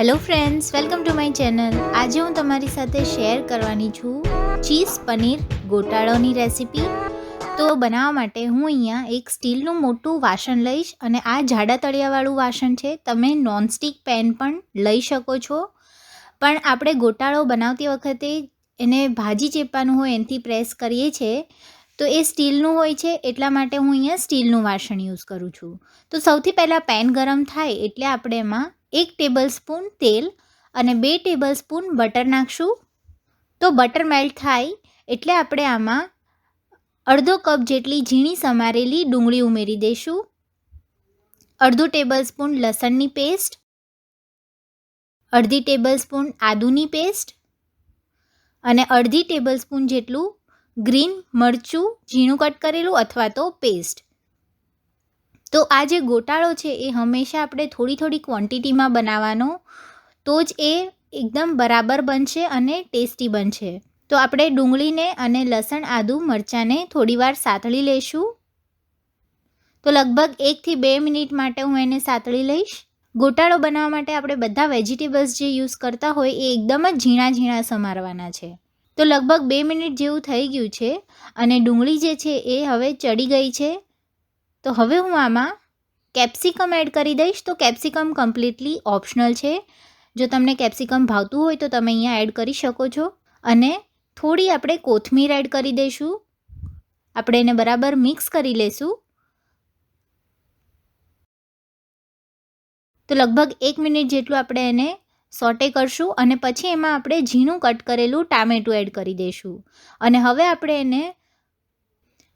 Hello friends welcome to my channel આજે હું તમારી સાથે શેર કરવાની છું ચીઝ પનીર ગોટાળોની રેસીપી તો બનાવવા માટે હું અહીંયા એક સ્ટીલનું મોટું વાસણ લઈશ અને આ જાડા તળિયાવાળું વાસણ છે. તમે નોનસ્ટિક પેન પણ લઈ શકો છો. પણ આપણે ગોટાળો બનાવતી વખતે એને ભાજી ચેપવાનું હોય એનાથી પ્રેસ કરીએ છીએ. તો એ સ્ટીલનું હોય છે, એટલા માટે હું અહીંયા સ્ટીલનું વાસણ યુઝ કરું છું. તો સૌથી પહેલાં પેન ગરમ થાય એટલે આપણે એમાં એક ટેબલ સ્પૂન તેલ અને બે ટેબલ સ્પૂન બટર નાખશું તો બટર મેલ્ટ થાય એટલે આપણે આમાં અડધો કપ જેટલી ઝીણી સમારેલી ડુંગળી ઉમેરી દઈશું. અડધો ટેબલ સ્પૂન લસણની પેસ્ટ અડધી ટેબલ સ્પૂન આદુની પેસ્ટ અને અડધી ટેબલ સ્પૂન જેટલું ગ્રીન મરચું ઝીણું કટ કરેલું અથવા તો પેસ્ટ તો આ જે ગોટાળો છે એ હંમેશા આપણે થોડી થોડી ક્વોન્ટિટીમાં બનાવવાનો. તો જ એ એકદમ બરાબર બનશે અને ટેસ્ટી બનશે. તો આપણે ડુંગળીને અને લસણ, આદુ, મરચાંને થોડીવાર સાતળી લઈશું. તો લગભગ એકથી બે મિનિટ માટે હું એને સાતળી લઈશ. ગોટાળો બનાવવા માટે આપણે બધા વેજીટેબલ્સ જે યુઝ કરતા હોય એ એકદમ જ ઝીણા ઝીણા સમારવાના છે. તો લગભગ બે મિનિટ જેવું થઈ ગયું છે અને ડુંગળી જે છે એ હવે ચડી ગઈ છે. તો હવે હું આમાં કેપ્સિકમ એડ કરી દઈશ. તો કેપ્સિકમ કમ્પ્લીટલી ઓપ્શનલ છે. જો તમને કેપ્સિકમ ભાવતું હોય તો તમે અહીંયા એડ કરી શકો છો. અને થોડી આપણે કોથમીર એડ કરી દઈશું. આપણે એને બરાબર મિક્સ કરી લઈશું તો લગભગ એક મિનિટ જેટલું આપણે એને સોટે કરશું અને પછી એમાં આપણે ઝીણું કટ કરેલું ટામેટું એડ કરી દઈશું. અને હવે આપણે એને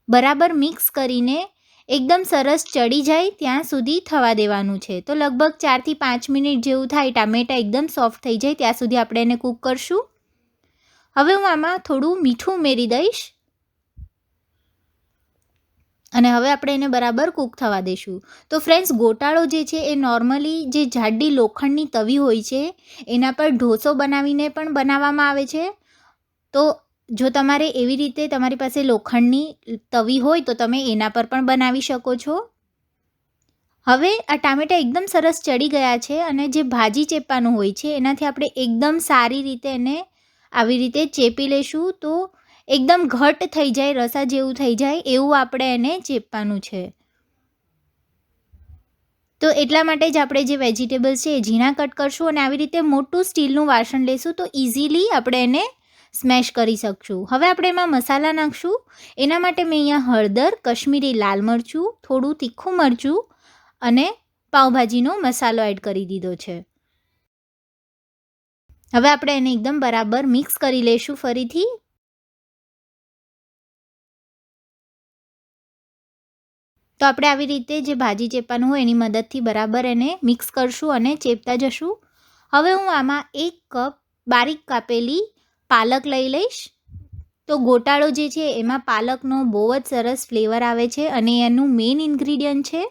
બરાબર મિક્સ કરીને એકદમ સરસ ચડી જાય ત્યાં સુધી થવા દેવાનું છે. તો લગભગ ચારથી પાંચ મિનિટ જેવું થાય, ટામેટાં એકદમ સોફ્ટ થઈ જાય, ત્યાં સુધી આપણે એને કૂક કરશું. હવે હું આમાં થોડું મીઠું ઉમેરી દઈશ. અને હવે આપણે એને બરાબર કૂક થવા દઈશું તો ફ્રેન્ડ્સ ગોટાળો જે છે એ નોર્મલી જે જાડી લોખંડની તવી હોય છે, એના પર ઢોસો બનાવીને પણ બનાવવામાં આવે છે. તો જો તમારે એવી રીતે તમારી પાસે લોખંડની તવી હોય તો તમે એના પર પણ બનાવી શકો છો. હવે આ ટામેટા એકદમ સરસ ચડી ગયા છે અને જે ભાજી ચેપવાનું હોય છે એનાથી આપણે એકદમ સારી રીતે એને આવી રીતે ચેપી લઈશું તો એકદમ ઘટ થઈ જાય, રસા જેવું થઈ જાય એવું આપણે એને ચેપવાનું છે. તો એટલા માટે જ આપણે જે વેજીટેબલ્સ છે એ ઝીણા કટ કરશું અને આવી રીતે મોટું સ્ટીલનું વાસણ લેશું તો ઇઝીલી આપણે એને સ્મેશ કરી શકશું. હવે આપણે એમાં મસાલા નાખશું. એના માટે મેં અહીંયા હળદર, કશ્મીરી લાલ મરચું, થોડું તીખું મરચું અને પાઉંભાજીનો મસાલો એડ કરી દીધો છે. હવે આપણે એને એકદમ બરાબર મિક્સ કરી લઈશું ફરીથી. તો આપણે આવી રીતે જે ભાજી ચેપવાનું હોય એની મદદથી બરાબર એને મિક્સ કરશું અને ચેપતા જશું. હવે હું આમાં એક કપ બારીક કાપેલી પાલક લઈ લઈશ. તો ગોટાળો જે છે એમાં પાલકનો બહુ જ સરસ ફ્લેવર આવે છે અને એનું મેઇન ઇન્ગ્રીડિયન્ટ છે.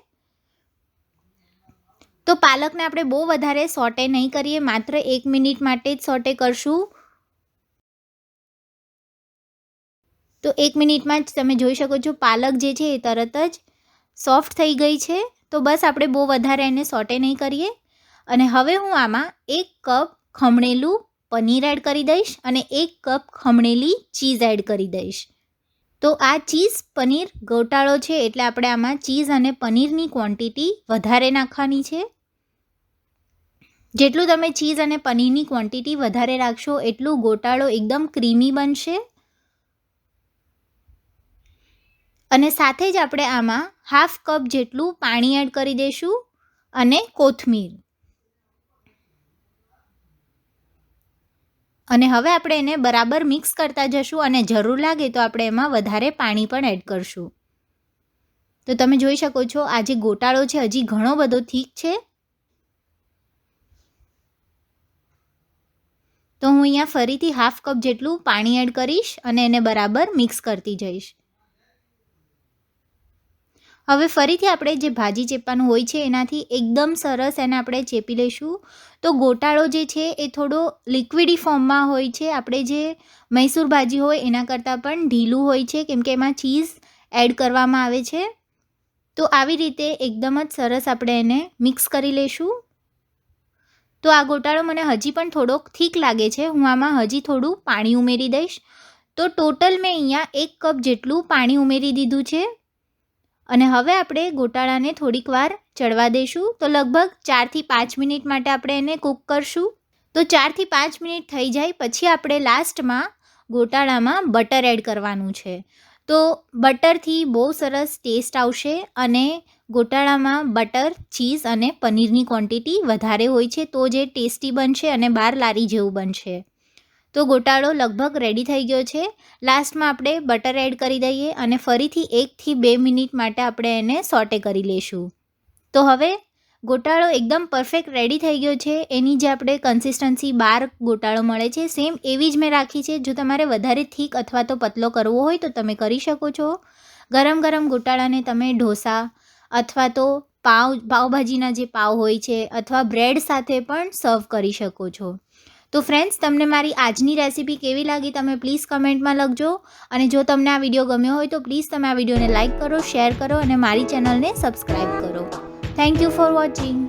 તો પાલકને આપણે બહુ વધારે સોટે નહીં કરીએ, માત્ર એક મિનિટ માટે જ સોટે કરશું. તો એક મિનિટમાં જ તમે જોઈ શકો છો પાલક જે છે એ તરત જ સોફ્ટ થઈ ગઈ છે. તો બસ આપણે બહુ વધારે એને સોટે નહીં કરીએ. અને હવે હું આમાં એક કપ ખમણેલું પનીર એડ કરી દઈશ અને એક કપ ખમણેલી ચીઝ એડ કરી દઈશ. તો આ ચીઝ પનીર ગોટાળો છે એટલે આપણે આમાં ચીઝ અને પનીરની ક્વોન્ટિટી વધારે નાખવાની છે. જેટલું તમે ચીઝ અને પનીરની ક્વોન્ટિટી વધારે રાખશો એટલું ગોટાળો એકદમ ક્રીમી બનશે. અને સાથે જ આપણે આમાં હાફ કપ જેટલું પાણી એડ કરી દઈશું અને કોથમીર. અને હવે આપણે એને બરાબર મિક્સ કરતા જશું અને જરૂર લાગે તો આપણે એમાં વધારે પાણી પણ એડ કરશું. તો તમે જોઈ શકો છો, આ જે ગોટાળો છે હજી ઘણો બધો ઠીક છે. તો હું અહીંયા ફરીથી હાફ કપ જેટલું પાણી એડ કરીશ અને એને બરાબર મિક્સ કરતી જઈશ. હવે ફરીથી આપણે જે ભાજી ચેપવાનું હોય છે, એનાથી એકદમ સરસ એને આપણે ચેપી લઈશું. તો ગોટાળો જે છે, એ થોડો લિક્વિડી ફોર્મમાં હોય છે. આપણે જે મૈસૂર ભાજી હોય, એના કરતાં પણ ઢીલું હોય છે, કેમ કે એમાં ચીઝ એડ કરવામાં આવે છે. તો આવી રીતે એકદમ જ સરસ આપણે એને મિક્સ કરી લઈશું. તો આ ગોટાળો મને હજી પણ થોડોક થીક લાગે છે. હું આમાં હજી થોડું પાણી ઉમેરી દઈશ. તો ટોટલ મેં અહીંયા એક કપ જેટલું પાણી ઉમેરી દીધું છે. અને હવે આપણે ગોટાળાને થોડીક વાર ચડવા દઈશું. તો લગભગ ચારથી પાંચ મિનિટ માટે આપણે એને કૂક કરશું. તો ચારથી પાંચ મિનિટ થઈ જાય પછી આપણે લાસ્ટમાં ગોટાળામાં બટર એડ કરવાનું છે. તો બટરથી બહુ સરસ ટેસ્ટ આવશે અને ગોટાળામાં બટર, ચીઝ અને પનીરની ક્વોન્ટિટી વધારે હોય છે તો જે ટેસ્ટી બનશે અને બહાર લારી જેવું બનશે. તો ગોટાળો લગભગ રેડી થઈ ગયો છે. લાસ્ટમાં આપણે બટર એડ કરી દઈએ અને ફરીથી એકથી બે મિનિટ માટે આપણે એને સોટે કરી લઈશું. તો હવે ગોટાળો એકદમ પરફેક્ટ રેડી થઈ ગયો છે. એની જે આપણે કન્સિસ્ટન્સી બાર ગોટાળો મળે છે સેમ એવી જ મેં રાખી છે. જો તમારે વધારે થીક અથવા તો પતલો કરવો હોય તો તમે કરી શકો છો. ગરમ ગરમ ગોટાળાને તમે ઢોસા અથવા તો પાવ, પાવભાજીના જે પાવ હોય છે અથવા બ્રેડ સાથે પણ સર્વ કરી શકો છો. તો ફ્રેન્ડ્સ તમને મારી આજની રેસીપી કેવી લાગી તમે પ્લીઝ કમેન્ટમાં લખજો. અને જો તમને આ વીડિયો ગમ્યો હોય તો પ્લીઝ તમે આ વિડીયોને લાઇક કરો શેર કરો અને મારી ચેનલને સબસ્ક્રાઈબ કરો. Thank you for watching